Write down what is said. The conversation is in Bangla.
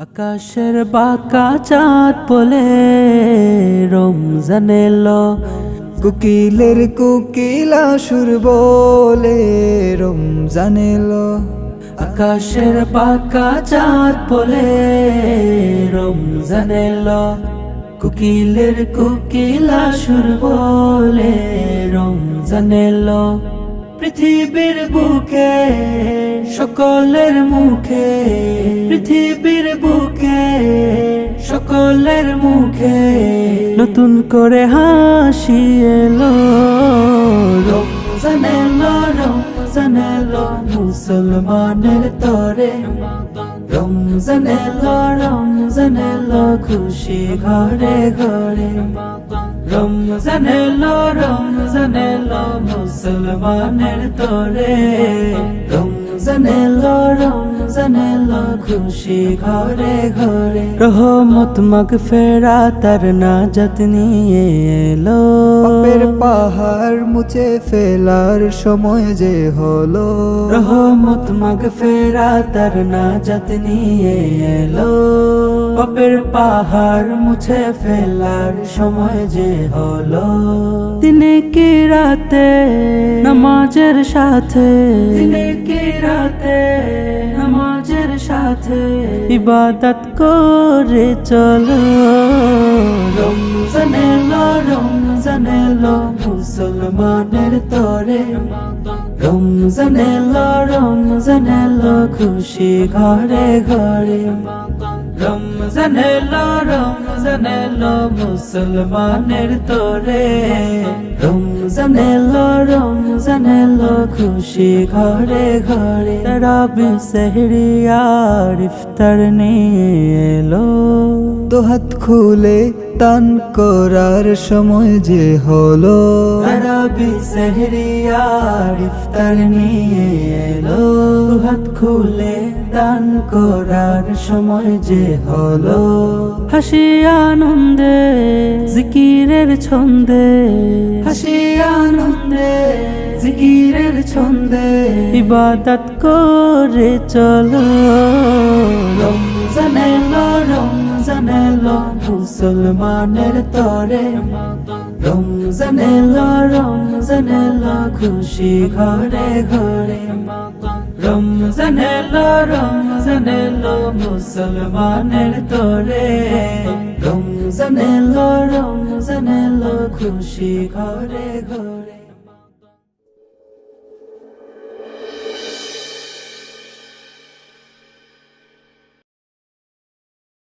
আকাশের বাঁকা চাঁদ বলে রমজান এলো। কুকিলের কুকিলা সুর বলে রমজান এলো। আকাশের বাঁকা চাঁদ বলে রমজান এলো। কুকিলের কুকিলা সুর বলে রমজান এলো। পৃথিবীর বুকে, সকলের মুখে। পৃথিবীর বুকে, সকলের মুখে। নতুন করে হাসি এলো মুসলমানের তরে। রমজান এলো রমজান এলো, খুশি ঘরে ঘরে। রমজান এলো রমজান এলো মুসলমানের তোরে। এলো খুশি ঘরে ঘরে। রহমত মগ ফেরা তার নাজাত নিয়ে এলো। পাপের পাহাড় মুছে ফেলার সময় যে হলো। রহমত মগ ফেরা তার নাজাত নিয়ে এলো। পাপের পাহাড় মুছে ফেলার সময় যে হলো। দিনে কি রাতে নামাজের সাথে? দিনে কি রাতে নামাজের সাথে ইবাদত করে চলো। রমজান এলো রমজান এলো মুসলমানের তরে। রমজান এলো রমজান এলো খুশি ঘরে ঘরে। রমজান এলো রমজান এলো মুসলমানের তোরে। রমজান এলো রমজান এলো খুশি ঘরে ঘরে। রবি সেহরিয়ার ইফতার নিয়ে এলো। দুহাত খুলে তান করার সময় যে হলো। রবি সেহরিয়ার ইফতার নিয়ে এলো। হাত খুলে দান করার সময় যে হলো। হাসি আনন্দে, জিকিরের ছন্দে। হাসি আনন্দে, জিকিরের ছন্দে। ইবাদত করে চলো। রমজান এলো, রমজান মুসলমানের তরে। রমজান এলো রমজান এলো, খুশি ঘরে ঘরে। রমজান এলো রমজান এলো মুসলমানের তোরে। রমজান এলো রমজান এলো খুশি ঘরে ঘরে।